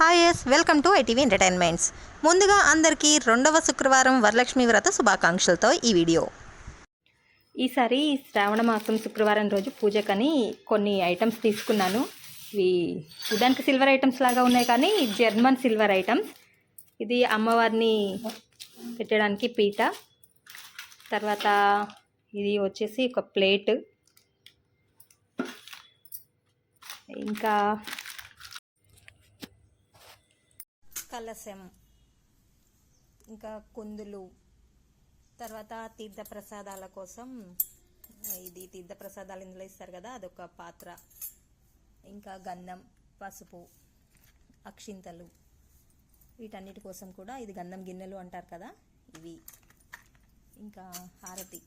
Hi yes welcome to ITV entertainments ముందుగా అందరికీ రెండవ శుక్రవారం వరలక్ష్మి వ్రత శుభాకాంక్షలతో ఈ వీడియో. ఈసారి శ్రావణ మాసం శుక్రవారం రోజు పూజకని కొన్ని ఐటమ్స్ తీసుకున్నాను. ఇవి చూడడానికి సిల్వర్ ఐటమ్స్ లాగా ఉన్నాయి కానీ జర్మన్ సిల్వర్ ఐటమ్స్ ఇది అమ్మవారిని పెట్టడానికి పీట. తర్వాత ఇది వచ్చేసి ఒక ప్లేట్. ఇంకా కలశం ఇంకా కుందులు తర్వాత తీర్థ ప్రసాదాల కోసం ఇది తీర్థ ప్రసాదాలు ఇందులో ఇస్తారు కదా అదొక పాత్ర. ఇంకా గంధం పసుపు అక్షింతలు వీటన్నిటి కోసం కూడా ఇది గంధం గిన్నెలు అంటారు కదా ఇవి. ఇంకా హారతి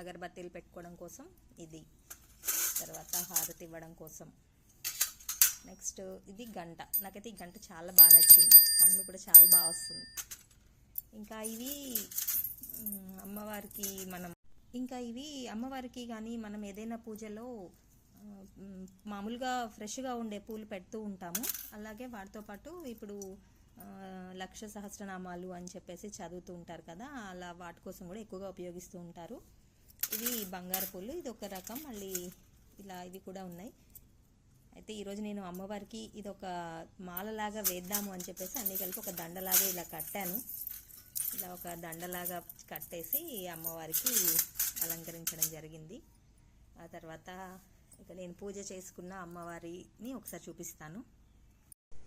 అగరబత్తీలు పెట్టుకోవడం కోసం ఇది. తర్వాత హారతి ఇవ్వడం కోసం. నెక్స్ట్ ఇది గంట. నాకైతే ఈ గంట చాలా బాగా నచ్చింది. సౌండ్ కూడా చాలా బాగా వస్తుంది. ఇంకా ఇవి అమ్మవారికి మనం ఇంకా ఇవి అమ్మవారికి కానీ మనం ఏదైనా పూజలో మామూలుగా ఫ్రెష్గా ఉండే పూలు పెడుతూ ఉంటాము. అలాగే వాటితో పాటు ఇప్పుడు లక్ష సహస్రనామాలు అని చెప్పేసి చదువుతూ ఉంటారు కదా అలా వాటి కోసం కూడా ఎక్కువగా ఉపయోగిస్తూ ఉంటారు. ఇవి బంగారు పూలు. ఇది ఒక రకం. మళ్ళీ ఇలా ఇవి కూడా ఉన్నాయి. అయితే ఈరోజు నేను అమ్మవారికి ఇది ఒక మాలలాగా వేద్దాము అని చెప్పేసి అన్నీ కలిపి ఒక దండలాగా ఇలా కట్టాను. ఇలా ఒక దండలాగా కట్టేసి అమ్మవారికి అలంకరించడం జరిగింది. ఆ తర్వాత ఇక నేను పూజ చేసుకున్న అమ్మవారిని ఒకసారి చూపిస్తాను.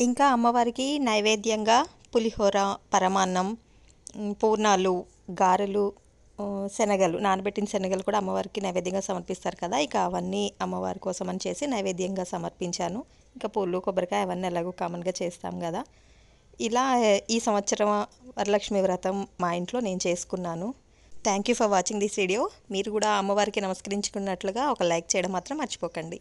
ఇంకా అమ్మవారికి నైవేద్యంగా పులిహోర పరమాన్నం పూర్ణాలు గారెలు శనగలు నానబెట్టిన శనగలు కూడా అమ్మవారికి నైవేద్యంగా సమర్పిస్తారు కదా. ఇక అవన్నీ అమ్మవారి కోసం అని చేసి నైవేద్యంగా సమర్పించాను. ఇంకా పూలు కొబ్బరికాయ అవన్నీ ఎలాగో కామన్గా చేస్తాం కదా. ఇలా ఈ సంవత్సరం వరలక్ష్మి వ్రతం మా ఇంట్లో నేను చేసుకున్నాను. Thank you for watching this video మీరు కూడా అమ్మవారికి నమస్కరించుకున్నట్లుగా ఒక లైక్ చేయడం మాత్రం మర్చిపోకండి.